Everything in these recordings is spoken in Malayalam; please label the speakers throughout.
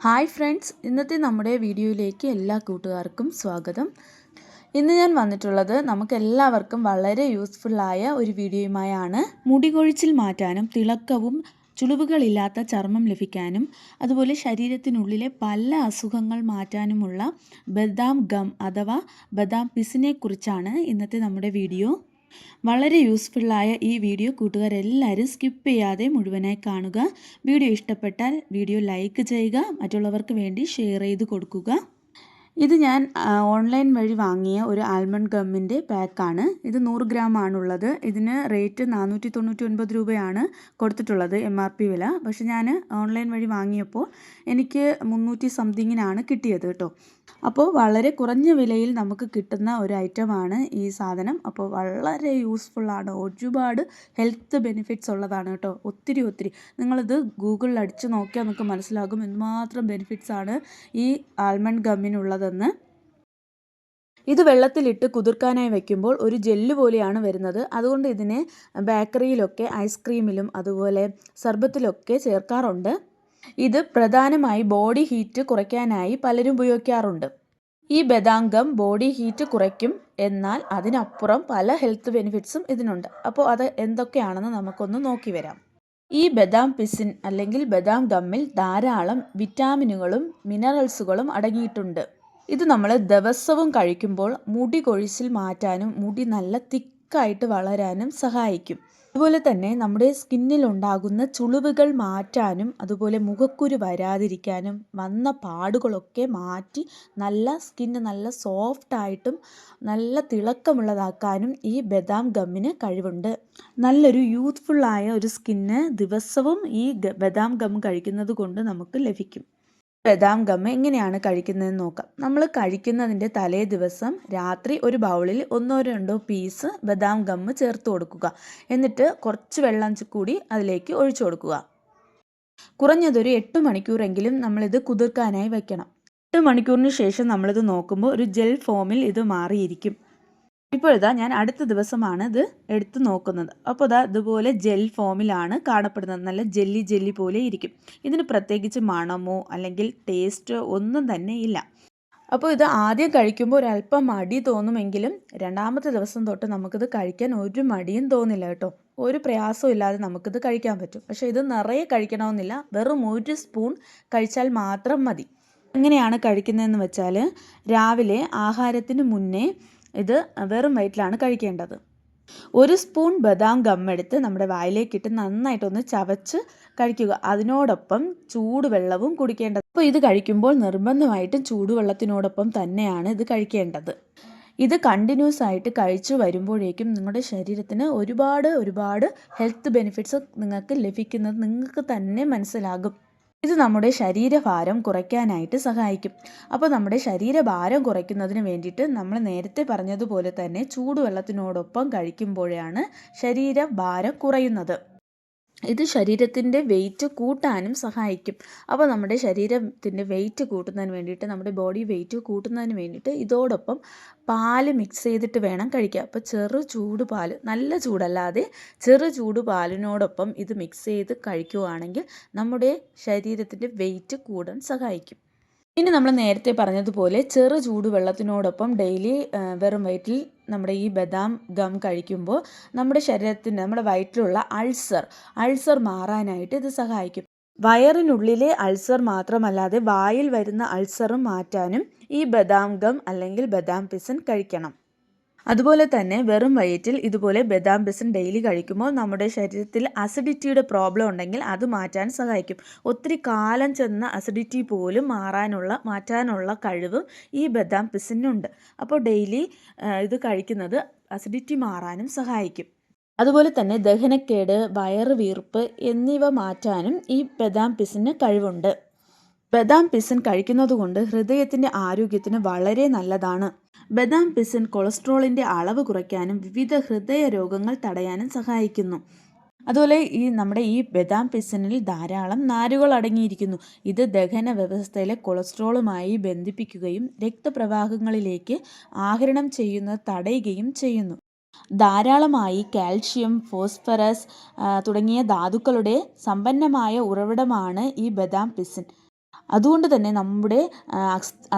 Speaker 1: ഹായ് ഫ്രണ്ട്സ് ഇന്നത്തെ നമ്മുടെ വീഡിയോയിലേക്ക് എല്ലാ കൂട്ടുകാർക്കും സ്വാഗതം. ഇന്ന് ഞാൻ വന്നിട്ടുള്ളത് നമുക്ക് എല്ലാവർക്കും വളരെ യൂസ്ഫുള്ളായ ഒരു വീഡിയോയുമായാണ്. മുടി കൊഴിച്ചിൽ മാറ്റാനും തിളക്കവും ചുളിവുകളില്ലാത്ത ചർമ്മം ലഭിക്കാനും അതുപോലെ ശരീരത്തിനുള്ളിലെ പല അസുഖങ്ങൾ മാറ്റാനുമുള്ള ബദാം ഗം അഥവാ ബദാം പിസിനെക്കുറിച്ചാണ് ഇന്നത്തെ നമ്മുടെ വീഡിയോ. വളരെ യൂസ്ഫുള്ളായ ഈ വീഡിയോ കൂട്ടുകാരെല്ലാവരും സ്കിപ്പ് ചെയ്യാതെ മുഴുവനായി കാണുക. വീഡിയോ ഇഷ്ടപ്പെട്ടാൽ വീഡിയോ ലൈക്ക് ചെയ്യുക മറ്റുള്ളവർക്ക് വേണ്ടി ഷെയർ ചെയ്ത് കൊടുക്കുക. ഇത് ഞാൻ ഓൺലൈൻ വഴി വാങ്ങിയ ഒരു ആൽമണ്ട് ഗമ്മിന്റെ പാക്കാണ് ഇത് നൂറ് ഗ്രാം ആണുള്ളത്. ഇതിന് റേറ്റ് നാനൂറ്റി തൊണ്ണൂറ്റി ഒൻപത് രൂപയാണ് കൊടുത്തിട്ടുള്ളത് എം ആർ പി വില. പക്ഷെ ഞാൻ ഓൺലൈൻ വഴി വാങ്ങിയപ്പോൾ എനിക്ക് മുന്നൂറ്റി സംതിങ്ങിനാണ് കിട്ടിയത് കേട്ടോ. അപ്പോൾ വളരെ കുറഞ്ഞ വിലയിൽ നമുക്ക് കിട്ടുന്ന ഒരു ഐറ്റമാണ് ഈ സാധനം. അപ്പോൾ വളരെ യൂസ്ഫുള്ളാണ് ഒരുപാട് ഹെൽത്ത് ബെനിഫിറ്റ്സ് ഉള്ളതാണ് കേട്ടോ. ഒത്തിരി ഒത്തിരി. നിങ്ങളിത് ഗൂഗിളിൽ അടിച്ച് നോക്കിയാൽ നമുക്ക് മനസ്സിലാകും എന്തുമാത്രം ബെനിഫിറ്റ്സ് ആണ് ഈ ആൽമണ്ട് ഗമ്മിനുള്ളതെന്ന് ഇത് വെള്ളത്തിലിട്ട് കുതിർക്കാനായി വയ്ക്കുമ്പോൾ ഒരു ജെല്ല് പോലെയാണ് വരുന്നത്. അതുകൊണ്ട് ഇതിനെ ബേക്കറിയിലൊക്കെ ഐസ്ക്രീമിലും അതുപോലെ സർബത്തിലൊക്കെ ചേർക്കാറുണ്ട്. ഇത് പ്രധാനമായി ബോഡി ഹീറ്റ് കുറയ്ക്കാനായി പലരും ഉപയോഗിക്കാറുണ്ട്. ഈ ബദാംഗം ബോഡി ഹീറ്റ് കുറയ്ക്കും എന്നാൽ അതിനപ്പുറം പല ഹെൽത്ത് ബെനിഫിറ്റ്സും ഇതിനുണ്ട്. അപ്പോൾ അത് എന്തൊക്കെയാണെന്ന് നമുക്കൊന്ന് നോക്കി വരാം. ഈ ബദാം പിസിൻ അല്ലെങ്കിൽ ബദാം ഗമ്മിൽ ധാരാളം വിറ്റാമിനുകളും മിനറൽസുകളും അടങ്ങിയിട്ടുണ്ട്. ഇത് നമ്മൾ ദിവസവും കഴിക്കുമ്പോൾ മുടി കൊഴിച്ചിൽ മാറ്റാനും മുടി നല്ല തിക്കായിട്ട് വളരാനും സഹായിക്കും. അതുപോലെ തന്നെ നമ്മുടെ സ്കിന്നിൽ ഉണ്ടാകുന്ന ചുളിവുകൾ മാറ്റാനും അതുപോലെ മുഖക്കുരു വരാതിരിക്കാനും വന്ന പാടുകളൊക്കെ മാറ്റി നല്ല സ്കിന്ന് നല്ല സോഫ്റ്റായിട്ടും നല്ല തിളക്കമുള്ളതാക്കാനും ഈ ബദാം ഗമ്മിന് കഴിവുണ്ട്. നല്ലൊരു യൂത്ത്ഫുള്ളായ ഒരു സ്കിന്ന് ദിവസവും ഈ ബദാം ഗം കഴിക്കുന്നത് കൊണ്ട് നമുക്ക് ലഭിക്കും. ബദാം ഗം എങ്ങനെയാണ് കഴിക്കുന്നതെന്ന് നോക്കാം. നമ്മൾ കഴിക്കുന്നതിന്റെ തലേ ദിവസം രാത്രി ഒരു ബൗളിൽ ഒന്നോ രണ്ടോ പീസ് ബദാം ഗം ചേർത്ത് കൊടുക്കുക. എന്നിട്ട് കുറച്ച് വെള്ളം കൂടി അതിലേക്ക് ഒഴിച്ചു കൊടുക്കുക. കുറഞ്ഞതൊരു എട്ട് മണിക്കൂറെങ്കിലും നമ്മളിത് കുതിർക്കാനായി വയ്ക്കണം എട്ട് മണിക്കൂറിന് ശേഷം നമ്മളിത് നോക്കുമ്പോൾ ഒരു ജെൽ ഫോമിൽ ഇത് മാറിയിരിക്കും. ഇപ്പോൾ ഇതാ ഞാൻ അടുത്ത ദിവസമാണ് ഇത് എടുത്തു നോക്കുന്നത്. അപ്പോൾ ഇതാ ഇതുപോലെ ജെൽ ഫോമിലാണ് കാണപ്പെടുന്നത്. നല്ല ജെല്ലി ജെല്ലി പോലെ ഇരിക്കും. ഇതിന് പ്രത്യേകിച്ച് മണമോ അല്ലെങ്കിൽ ടേസ്റ്റോ ഒന്നും തന്നെ ഇല്ല. അപ്പോൾ ഇത് ആദ്യം കഴിക്കുമ്പോൾ ഒരല്പം മടി തോന്നുമെങ്കിലും രണ്ടാമത്തെ ദിവസം തൊട്ട് നമുക്കിത് കഴിക്കാൻ ഒരു മടിയും തോന്നില്ല കേട്ടോ. ഒരു പ്രയാസവും ഇല്ലാതെ നമുക്കിത് കഴിക്കാൻ പറ്റും. പക്ഷേ ഇത് നിറയെ കഴിക്കണമെന്നില്ല. വെറും ഒരു സ്പൂൺ കഴിച്ചാൽ മാത്രം മതി. എങ്ങനെയാണ് കഴിക്കുന്നതെന്ന് വെച്ചാൽ രാവിലെ ആഹാരത്തിന് മുന്നേ ഇത് വെറും വയറ്റിലാണ് കഴിക്കേണ്ടത്. ഒരു സ്പൂൺ ബദാം ഗമ്മെടുത്ത് നമ്മുടെ വായിലേക്കിട്ട് നന്നായിട്ടൊന്ന് ചവച്ച് കഴിക്കുക. അതിനോടൊപ്പം ചൂടുവെള്ളവും കുടിക്കേണ്ടത്. അപ്പോൾ ഇത് കഴിക്കുമ്പോൾ നിർബന്ധമായിട്ടും ചൂടുവെള്ളത്തിനോടൊപ്പം തന്നെയാണ് ഇത് കഴിക്കേണ്ടത്. ഇത് കണ്ടിന്യൂസ് ആയിട്ട് കഴിച്ചു വരുമ്പോഴേക്കും നിങ്ങളുടെ ശരീരത്തിന് ഒരുപാട് ഒരുപാട് ഹെൽത്ത് ബെനിഫിറ്റ്സ് നിങ്ങൾക്ക് ലഭിക്കുന്നത് നിങ്ങൾക്ക് തന്നെ മനസ്സിലാകും. ഇത് നമ്മുടെ ശരീരഭാരം കുറയ്ക്കാനായിട്ട് സഹായിക്കും. അപ്പോൾ നമ്മുടെ ശരീരഭാരം കുറയ്ക്കുന്നതിന് വേണ്ടിയിട്ട് നമ്മൾ നേരത്തെ പറഞ്ഞതുപോലെ തന്നെ ചൂടുവെള്ളത്തിനോടൊപ്പം കഴിക്കുമ്പോഴാണ് ശരീരഭാരം കുറയുന്നത്. ഇത് ശരീരത്തിന്റെ വെയിറ്റ് കൂട്ടാനും സഹായിക്കും. അപ്പോൾ നമ്മുടെ ശരീരത്തിന്റെ വെയിറ്റ് കൂട്ടുന്നതിന് വേണ്ടിയിട്ട് നമ്മുടെ ബോഡി വെയിറ്റ് കൂട്ടുന്നതിന് വേണ്ടിയിട്ട് ഇതോടൊപ്പം പാൽ മിക്സ് ചെയ്തിട്ട് വേണം കഴിക്കുക അപ്പോൾ ചെറു ചൂട് പാൽ നല്ല ചൂടല്ലാതെ ചെറു ചൂട് പാലിനോടൊപ്പം ഇത് മിക്സ് ചെയ്ത് കഴിക്കുകയാണെങ്കിൽ നമ്മുടെ ശരീരത്തിന്റെ വെയിറ്റ് കൂടാൻ സഹായിക്കും. ഇനി നമ്മൾ നേരത്തെ പറഞ്ഞതുപോലെ ചെറു ചൂട് വെള്ളത്തിനോടൊപ്പം ഡെയിലി വെറും വയറ്റിൽ നമ്മുടെ ഈ ബദാം ഗം കഴിക്കുമ്പോൾ നമ്മുടെ ശരീരത്തിന് നമ്മുടെ വയറ്റിലുള്ള അൾസർ അൾസർ മാറാനായിട്ട് ഇത് സഹായിക്കും. വയറിനുള്ളിലെ അൾസർ മാത്രമല്ലാതെ വായിൽ വരുന്ന അൾസറും മാറ്റാനും ഈ ബദാം ഗം അല്ലെങ്കിൽ ബദാം പിസൻ കഴിക്കണം. അതുപോലെ തന്നെ വെറും വയറ്റിൽ ഇതുപോലെ ബദാം പിസൻ ഡെയിലി കഴിക്കുമ്പോൾ നമ്മുടെ ശരീരത്തിൽ അസിഡിറ്റിയുടെ പ്രോബ്ലം ഉണ്ടെങ്കിൽ അത് മാറ്റാൻ സഹായിക്കും. ഒത്തിരി കാലം ചെന്ന അസിഡിറ്റി പോലും മാറാനുള്ള മാറ്റാനുള്ള കഴിവും ഈ ബദാം പിസിനുണ്ട് അപ്പോൾ ഡെയിലി ഇത് കഴിക്കുന്നത് അസിഡിറ്റി മാറാനും സഹായിക്കും. അതുപോലെ തന്നെ ദഹനക്കേട് വയറ് വീർപ്പ് എന്നിവ മാറ്റാനും ഈ ബദാം പിസിന് കഴിവുണ്ട്. ബദാം പിസിൻ കഴിക്കുന്നതുകൊണ്ട് ഹൃദയത്തിന്റെ ആരോഗ്യത്തിന് വളരെ നല്ലതാണ്. ബദാം പിസിൻ കൊളസ്ട്രോളിന്റെ അളവ് കുറയ്ക്കാനും വിവിധ ഹൃദയ രോഗങ്ങൾ തടയാനും സഹായിക്കുന്നു. അതുപോലെ ഈ നമ്മുടെ ഈ ബദാം പിസനിൽ ധാരാളം നാരുകൾ അടങ്ങിയിരിക്കുന്നു. ഇത് ദഹന വ്യവസ്ഥയിലെ കൊളസ്ട്രോളുമായി ബന്ധിപ്പിക്കുകയും രക്തപ്രവാഹങ്ങളിലേക്ക് ആഹരണം ചെയ്യുന്നത് തടയുകയും ചെയ്യുന്നു. ധാരാളമായി കാൽഷ്യം ഫോസ്ഫറസ് തുടങ്ങിയ ധാതുക്കളുടെ സമ്പന്നമായ ഉറവിടമാണ് ഈ ബദാം പിസിൻ. അതുകൊണ്ട് തന്നെ നമ്മുടെ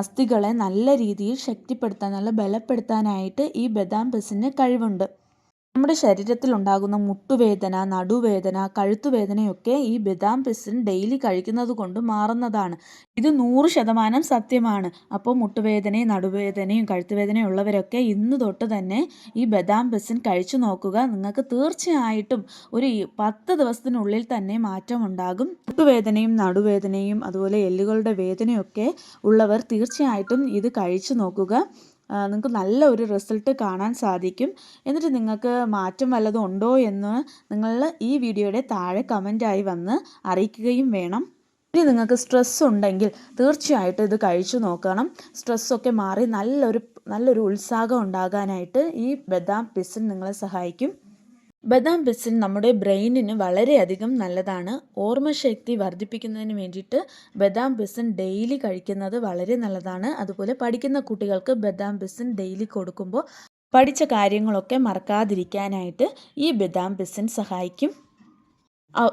Speaker 1: അസ്ഥികളെ നല്ല രീതിയിൽ ശക്തിപ്പെടുത്താൻ നല്ല ബലപ്പെടുത്താനായിട്ട് ഈ ബദാം പിസിന് കഴിവുണ്ട്. നമ്മുടെ ശരീരത്തിൽ ഉണ്ടാകുന്ന മുട്ടുവേദന നടുവേദന കഴുത്തുവേദനയൊക്കെ ഈ ബദാം പിസിൻ ഡെയിലി കഴിക്കുന്നത് കൊണ്ട് മാറുന്നതാണ്. ഇത് നൂറ് ശതമാനം സത്യമാണ്. അപ്പോൾ മുട്ടുവേദനയും നടുവേദനയും കഴുത്തുവേദനയും ഉള്ളവരൊക്കെ ഇന്ന് തൊട്ട് തന്നെ ഈ ബദാം പിസിൻ കഴിച്ചു നോക്കുക. നിങ്ങൾക്ക് തീർച്ചയായിട്ടും ഒരു പത്ത് ദിവസത്തിനുള്ളിൽ തന്നെ മാറ്റം ഉണ്ടാകും മുട്ടുവേദനയും നടുവേദനയും അതുപോലെ എല്ലുകളുടെ വേദനയൊക്കെ ഉള്ളവർ തീർച്ചയായിട്ടും ഇത് കഴിച്ചു നോക്കുക. നിങ്ങൾക്ക് നല്ല ഒരു റിസൾട്ട് കാണാൻ സാധിക്കും. എന്നിട്ട് നിങ്ങൾക്ക് മാറ്റം വല്ലതും ഉണ്ടോ എന്ന് നിങ്ങൾ ഈ വീഡിയോയുടെ താഴെ കമന്റായി വന്ന് അറിയിക്കുകയും വേണം. ഇനി നിങ്ങൾക്ക് സ്ട്രെസ് ഉണ്ടെങ്കിൽ തീർച്ചയായിട്ടും ഇത് കഴിച്ചു നോക്കണം. സ്ട്രെസ്സൊക്കെ മാറി നല്ലൊരു നല്ലൊരു ഉത്സാഹം ഉണ്ടാകാനായിട്ട് ഈ ബദാം പിസിൻ നിങ്ങളെ സഹായിക്കും. ബദാം പിസിൻ നമ്മുടെ ബ്രെയിനിന് വളരെയധികം നല്ലതാണ്. ഓർമ്മശക്തി വർദ്ധിപ്പിക്കുന്നതിന് വേണ്ടിയിട്ട് ബദാം പിസിൻ ഡെയിലി കഴിക്കുന്നത് വളരെ നല്ലതാണ്. അതുപോലെ പഠിക്കുന്ന കുട്ടികൾക്ക് ബദാം പിസിൻ ഡെയിലി കൊടുക്കുമ്പോൾ പഠിച്ച കാര്യങ്ങളൊക്കെ മറക്കാതിരിക്കാനായിട്ട് ഈ ബദാം പിസിൻ സഹായിക്കും.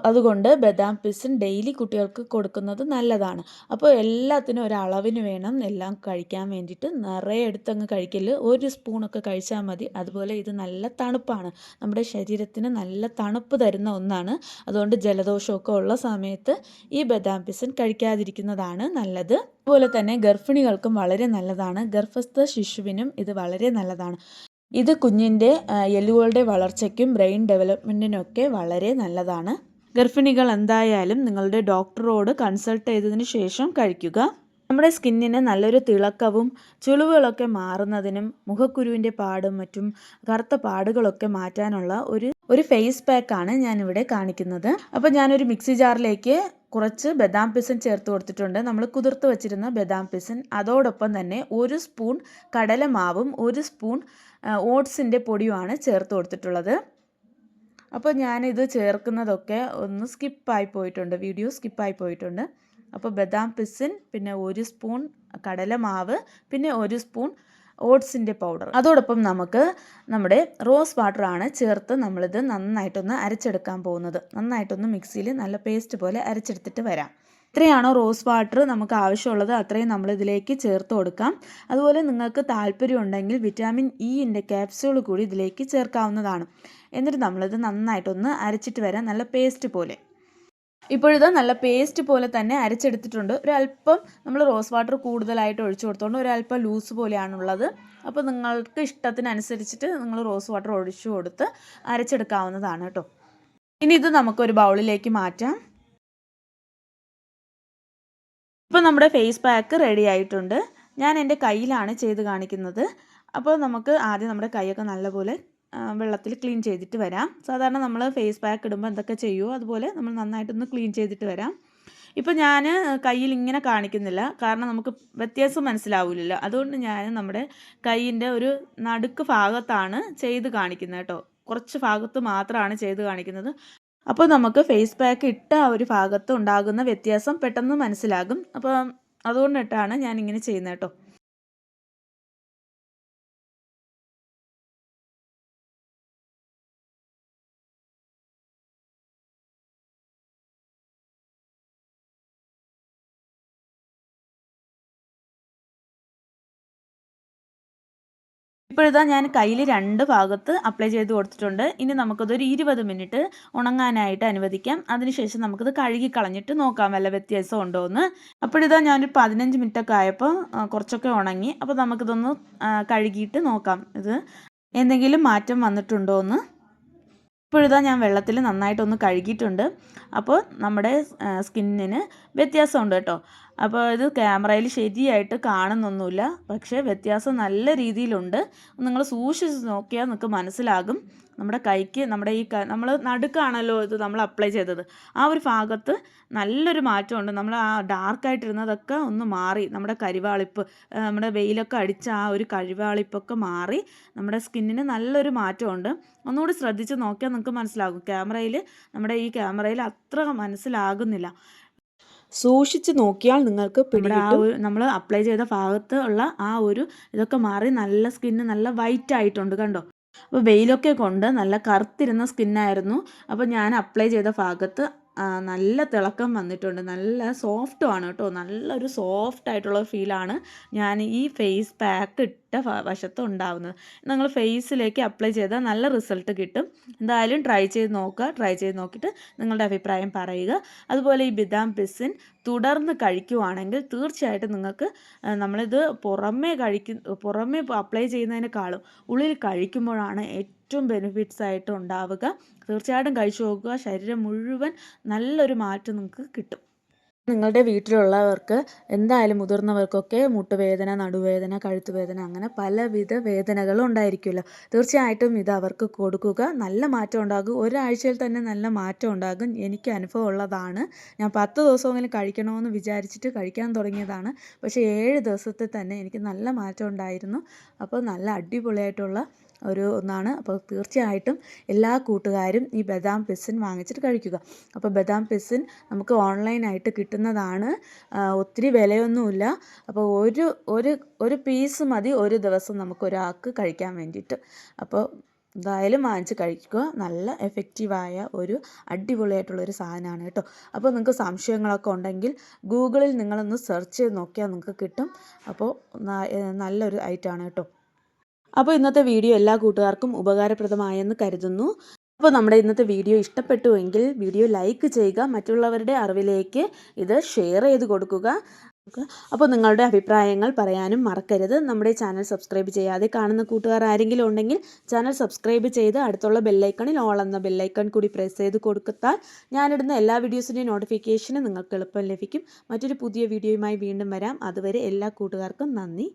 Speaker 1: അതുകൊണ്ട് ബദാം പിസിൻ ഡെയിലി കുട്ടികൾക്ക് കൊടുക്കുന്നത് നല്ലതാണ്. അപ്പോൾ എല്ലാത്തിനും ഒരളവിന് വേണം എല്ലാം കഴിക്കാൻ വേണ്ടിയിട്ട്. നിറയെ എടുത്തങ്ങ് കഴിക്കൽ. ഒരു സ്പൂണൊക്കെ കഴിച്ചാൽ മതി. അതുപോലെ ഇത് നല്ല തണുപ്പാണ്. നമ്മുടെ ശരീരത്തിന് നല്ല തണുപ്പ് തരുന്ന ഒന്നാണ്. അതുകൊണ്ട് ജലദോഷമൊക്കെ ഉള്ള സമയത്ത് ഈ ബദാം പിസൻ കഴിക്കാതിരിക്കുന്നതാണ് നല്ലത്. അതുപോലെ തന്നെ ഗർഭിണികൾക്കും വളരെ നല്ലതാണ്. ഗർഭസ്ഥ ശിശുവിനും ഇത് വളരെ നല്ലതാണ്. ഇത് കുഞ്ഞിന്റെ എല്ലുകളുടെ വളർച്ചയ്ക്കും ബ്രെയിൻ ഡെവലപ്മെന്റിനൊക്കെ വളരെ നല്ലതാണ്. ഗർഭിണികൾ എന്തായാലും നിങ്ങളുടെ ഡോക്ടറോട് കൺസൾട്ട് ചെയ്തതിന് ശേഷം കഴിക്കുക. നമ്മുടെ സ്കിന്നിന് നല്ലൊരു തിളക്കവും ചുളിവുകളൊക്കെ മാറുന്നതിനും മുഖക്കുരുവിന്റെ പാടും മറ്റും കറുത്ത പാടുകളൊക്കെ മാറ്റാനുള്ള ഒരു ഒരു ഫേസ് പാക്കാണ് ഞാനിവിടെ കാണിക്കുന്നത്. അപ്പോൾ ഞാനൊരു മിക്സി ജാറിലേക്ക് കുറച്ച് ബദാം പിസൻ ചേർത്ത് കൊടുത്തിട്ടുണ്ട്. നമ്മൾ കുതിർത്ത് വെച്ചിരുന്ന ബദാം പിസൻ അതോടൊപ്പം തന്നെ ഒരു സ്പൂൺ കടലമാവും ഒരു സ്പൂൺ ഓട്സിന്റെ പൊടിയുമാണ് ചേർത്ത് കൊടുത്തിട്ടുള്ളത്. അപ്പോൾ ഞാനിത് ചേർക്കുന്നതൊക്കെ ഒന്ന് സ്കിപ്പായി പോയിട്ടുണ്ട്. വീഡിയോ സ്കിപ്പായി പോയിട്ടുണ്ട്. അപ്പോൾ ബദാം പിസിൻ പിന്നെ ഒരു സ്പൂൺ കടലമാവ് പിന്നെ ഒരു സ്പൂൺ ഓട്സിന്റെ പൗഡർ. അതോടൊപ്പം നമുക്ക് നമ്മുടെ റോസ് വാട്ടറാണ് ചേർത്ത് നമ്മളിത് നന്നായിട്ടൊന്ന് അരച്ചെടുക്കാൻ പോകുന്നത്. നന്നായിട്ടൊന്ന് മിക്സിയിൽ നല്ല പേസ്റ്റ് പോലെ അരച്ചെടുത്തിട്ട് വരാം. എത്രയാണോ റോസ് വാട്ടർ നമുക്ക് ആവശ്യമുള്ളത് അത്രയും നമ്മൾ ഇതിലേക്ക് ചേർത്ത് കൊടുക്കാം. അതുപോലെ നിങ്ങൾക്ക് താല്പര്യമുണ്ടെങ്കിൽ വിറ്റാമിൻ ഇന്റെ ക്യാപ്സ്യൂൾ കൂടി ഇതിലേക്ക് ചേർക്കാവുന്നതാണ്. എന്നിട്ട് നമ്മളിത് നന്നായിട്ടൊന്ന് അരച്ചിട്ട് വരാം. നല്ല പേസ്റ്റ് പോലെ. ഇപ്പോഴിത് നല്ല പേസ്റ്റ് പോലെ തന്നെ അരച്ചെടുത്തിട്ടുണ്ട്. ഒരല്പം നമ്മൾ റോസ് വാട്ടർ കൂടുതലായിട്ട് ഒഴിച്ചു കൊടുത്തോണ്ട് ഒരല്പം ലൂസ് പോലെയാണുള്ളത്. അപ്പോൾ നിങ്ങൾക്ക് ഇഷ്ടത്തിനനുസരിച്ചിട്ട് നിങ്ങൾ റോസ് വാട്ടർ ഒഴിച്ചു കൊടുത്ത് അരച്ചെടുക്കാവുന്നതാണ് കേട്ടോ. ഇനി ഇത് നമുക്കൊരു ബൗളിലേക്ക് മാറ്റാം. ഇപ്പോൾ നമ്മുടെ ഫേസ് പാക്ക് റെഡി ആയിട്ടുണ്ട്. ഞാൻ എന്റെ കയ്യിലാണ് ചെയ്ത് കാണിക്കുന്നത്. അപ്പോൾ നമുക്ക് ആദ്യം നമ്മുടെ കൈയൊക്കെ നല്ലപോലെ വെള്ളത്തിൽ ക്ലീൻ ചെയ്തിട്ട് വരാം. സാധാരണ നമ്മൾ ഫേസ് പാക്ക് ഇടുമ്പോൾ എന്തൊക്കെ ചെയ്യുമോ അതുപോലെ നമ്മൾ നന്നായിട്ടൊന്ന് ക്ലീൻ ചെയ്തിട്ട് വരാം. ഇപ്പോൾ ഞാൻ കയ്യിൽ ഇങ്ങനെ കാണിക്കുന്നില്ല. കാരണം നമുക്ക് വ്യത്യാസം മനസ്സിലാവില്ലല്ലോ അതുകൊണ്ട് ഞാൻ നമ്മുടെ കൈയിന്റെ ഒരു നടുക്ക് ഭാഗത്താണ് ചെയ്ത് കാണിക്കുന്നത് കേട്ടോ. കുറച്ച് ഭാഗത്ത് മാത്രമാണ് ചെയ്ത് കാണിക്കുന്നത്. അപ്പോൾ നമുക്ക് ഫേസ് പാക്ക് ഇട്ട ആ ഒരു ഭാഗത്ത് ഉണ്ടാകുന്ന വ്യത്യാസം പെട്ടെന്ന് മനസ്സിലാകും. അപ്പോൾ അതുകൊണ്ടിട്ടാണ് ഞാൻ ഇങ്ങനെ ചെയ്യുന്നത് കേട്ടോ. ഇപ്പോഴിതാ ഞാൻ കയ്യിൽ രണ്ട് ഭാഗത്ത് അപ്ലൈ ചെയ്ത് കൊടുത്തിട്ടുണ്ട്. ഇനി നമുക്കതൊരു ഇരുപത് മിനിറ്റ് ഉണങ്ങാനായിട്ട് അനുവദിക്കാം. അതിനുശേഷം നമുക്കത് കഴുകി കളഞ്ഞിട്ട് നോക്കാം വല്ല വ്യത്യാസം ഉണ്ടോ എന്ന്. അപ്പോഴിതാ ഞാനൊരു പതിനഞ്ച് മിനിറ്റൊക്കെ ആയപ്പോൾ കുറച്ചൊക്കെ ഉണങ്ങി. അപ്പോൾ നമുക്കിതൊന്ന് കഴുകിയിട്ട് നോക്കാം ഇത്. എന്തെങ്കിലും മാറ്റം വന്നിട്ടുണ്ടോ എന്ന്. ഇപ്പോഴിതാ ഞാൻ വെള്ളത്തിൽ നന്നായിട്ടൊന്ന് കഴുകിയിട്ടുണ്ട്. അപ്പോൾ നമ്മുടെ സ്കിന്നിന് വ്യത്യാസമുണ്ട് കേട്ടോ. അപ്പോൾ ഇത് ക്യാമറയിൽ ശരിയായിട്ട് കാണുന്നൊന്നുമില്ല. പക്ഷേ വ്യത്യാസം നല്ല രീതിയിലുണ്ട്. നിങ്ങൾ സൂക്ഷിച്ച് നോക്കിയാൽ നിങ്ങൾക്ക് മനസ്സിലാകും. നമ്മുടെ കൈക്ക് നമ്മുടെ ഈ നമ്മൾ നടുക്കാണല്ലോ ഇത് നമ്മൾ അപ്ലൈ ചെയ്തത്. ആ ഒരു ഭാഗത്ത് നല്ലൊരു മാറ്റമുണ്ട്. നമ്മൾ ആ ഡാർക്കായിട്ടിരുന്നതൊക്കെ ഒന്ന് മാറി. നമ്മുടെ കരിവാളിപ്പ് നമ്മുടെ വെയിലൊക്കെ അടിച്ച ആ ഒരു കരിവാളിപ്പൊക്കെ മാറി നമ്മുടെ സ്കിന്നിന് നല്ലൊരു മാറ്റമുണ്ട്. ഒന്നുകൂടി ശ്രദ്ധിച്ച് നോക്കിയാൽ നിങ്ങൾക്ക് മനസ്സിലാകും. ക്യാമറയിൽ നമ്മുടെ ഈ ക്യാമറയിൽ അത്ര മനസ്സിലാകുന്നില്ല. സൂക്ഷിച്ച് നോക്കിയാൽ നിങ്ങൾക്ക് പിന്നെ ആ ഒരു നമ്മൾ അപ്ലൈ ചെയ്ത ഭാഗത്ത് ഉള്ള ആ ഒരു ഇതൊക്കെ മാറി നല്ല സ്കിന്ന് നല്ല വൈറ്റ് ആയിട്ടുണ്ട് കണ്ടോ? അപ്പോൾ വെയിലൊക്കെ കൊണ്ട് നല്ല കറുത്തിരുന്ന സ്കിന്നായിരുന്നു അപ്പോൾ ഞാൻ അപ്ലൈ ചെയ്ത ഭാഗത്ത് നല്ല തിളക്കം വന്നിട്ടുണ്ട്. നല്ല സോഫ്റ്റുമാണ് കേട്ടോ. നല്ലൊരു സോഫ്റ്റ് ആയിട്ടുള്ള ഫീലാണ് ഞാൻ ഈ ഫേസ് പാക്ക് ഇട്ട വശത്ത് ഉണ്ടാവുന്നത്. നിങ്ങൾ ഫേസിലേക്ക് അപ്ലൈ ചെയ്താൽ നല്ല റിസൾട്ട് കിട്ടും. എന്തായാലും ട്രൈ ചെയ്ത് നോക്കുക. ട്രൈ ചെയ്ത് നോക്കിയിട്ട് നിങ്ങളുടെ അഭിപ്രായം പറയുക. അതുപോലെ ഈ ബിദാം പിസിൻ തുടർന്ന് കഴിക്കുവാണെങ്കിൽ തീർച്ചയായിട്ടും നിങ്ങൾക്ക് നമ്മളിത് പുറമേ കഴിക്കുന്ന പുറമേ അപ്ലൈ ചെയ്യുന്നതിനേക്കാളും ഉള്ളിൽ കഴിക്കുമ്പോഴാണ് ഏറ്റവും ബെനിഫിറ്റ്സ് ആയിട്ട് ഉണ്ടാവുക. തീർച്ചയായിട്ടും കഴിച്ചു നോക്കുക. ശരീരം മുഴുവൻ നല്ലൊരു മാറ്റം നിങ്ങൾക്ക് കിട്ടും. നിങ്ങളുടെ വീട്ടിലുള്ളവർക്ക് എന്തായാലും മുതിർന്നവർക്കൊക്കെ മുട്ടുവേദന നടുവേദന കഴുത്തുവേദന അങ്ങനെ പലവിധ വേദനകളും ഉണ്ടായിരിക്കുമല്ലോ. തീർച്ചയായിട്ടും ഇത് അവർക്ക് കൊടുക്കുക. നല്ല മാറ്റം ഉണ്ടാകും. ഒരാഴ്ചയിൽ തന്നെ നല്ല മാറ്റം ഉണ്ടാകും. എനിക്ക് അനുഭവം ഉള്ളതാണ്. ഞാൻ പത്ത് ദിവസമെങ്കിലും കഴിക്കണമെന്ന് വിചാരിച്ചിട്ട് കഴിക്കാൻ തുടങ്ങിയതാണ്. പക്ഷേ ഏഴ് ദിവസത്തിൽ തന്നെ എനിക്ക് നല്ല മാറ്റം ഉണ്ടായിരുന്നു. അപ്പോൾ നല്ല അടിപൊളിയായിട്ടുള്ള ഒരു ഒന്നാണ്. അപ്പോൾ തീർച്ചയായിട്ടും എല്ലാ കൂട്ടുകാരും ഈ ബദാം പിസിൻ വാങ്ങിച്ചിട്ട് കഴിക്കുക. അപ്പോൾ ബദാം പിസിൻ നമുക്ക് ഓൺലൈനായിട്ട് കിട്ടുന്നതാണ്. ഒത്തിരി വിലയൊന്നുമില്ല. അപ്പോൾ ഒരു ഒരു ഒരു പീസ് മതി ഒരു ദിവസം നമുക്ക് ഒരാൾക്ക് കഴിക്കാൻ വേണ്ടിയിട്ട്. അപ്പോൾ എന്തായാലും വാങ്ങിച്ച് കഴിക്കുക. നല്ല എഫക്റ്റീവായ ഒരു അടിപൊളിയായിട്ടുള്ള ഒരു സാധനമാണ് കേട്ടോ. അപ്പോൾ നിങ്ങൾക്ക് സംശയങ്ങളൊക്കെ ഉണ്ടെങ്കിൽ ഗൂഗിളിൽ നിങ്ങളൊന്ന് സെർച്ച് ചെയ്ത് നോക്കിയാൽ നിങ്ങൾക്ക് കിട്ടും. അപ്പോൾ നല്ലൊരു ഐറ്റമാണ് കേട്ടോ. അപ്പോൾ ഇന്നത്തെ വീഡിയോ എല്ലാ കൂട്ടുകാർക്കും ഉപകാരപ്രദമായെന്ന് കരുതുന്നു. അപ്പോൾ നമ്മുടെ ഇന്നത്തെ വീഡിയോ ഇഷ്ടപ്പെട്ടുവെങ്കിൽ വീഡിയോ ലൈക്ക് ചെയ്യുക മറ്റുള്ളവരുടെ അറിവിലേക്ക് ഇത് ഷെയർ ചെയ്ത് കൊടുക്കുക. അപ്പോൾ നിങ്ങളുടെ അഭിപ്രായങ്ങൾ പറയാനും മറക്കരുത്. നമ്മുടെ ചാനൽ സബ്സ്ക്രൈബ് ചെയ്യാതെ കാണുന്ന കൂട്ടുകാർ ആരെങ്കിലും ഉണ്ടെങ്കിൽ ചാനൽ സബ്സ്ക്രൈബ് ചെയ്ത് അടുത്തുള്ള ബെല്ലൈക്കണിൽ ഓൾ എന്ന ബെല്ലൈക്കൺ കൂടി പ്രസ് ചെയ്ത് കൊടുത്താൽ ഞാനിടുന്ന എല്ലാ വീഡിയോസിന്റെയും നോട്ടിഫിക്കേഷന് നിങ്ങൾക്ക് എളുപ്പം ലഭിക്കും. മറ്റൊരു പുതിയ വീഡിയോയുമായി വീണ്ടും വരാം. അതുവരെ എല്ലാ കൂട്ടുകാർക്കും നന്ദി.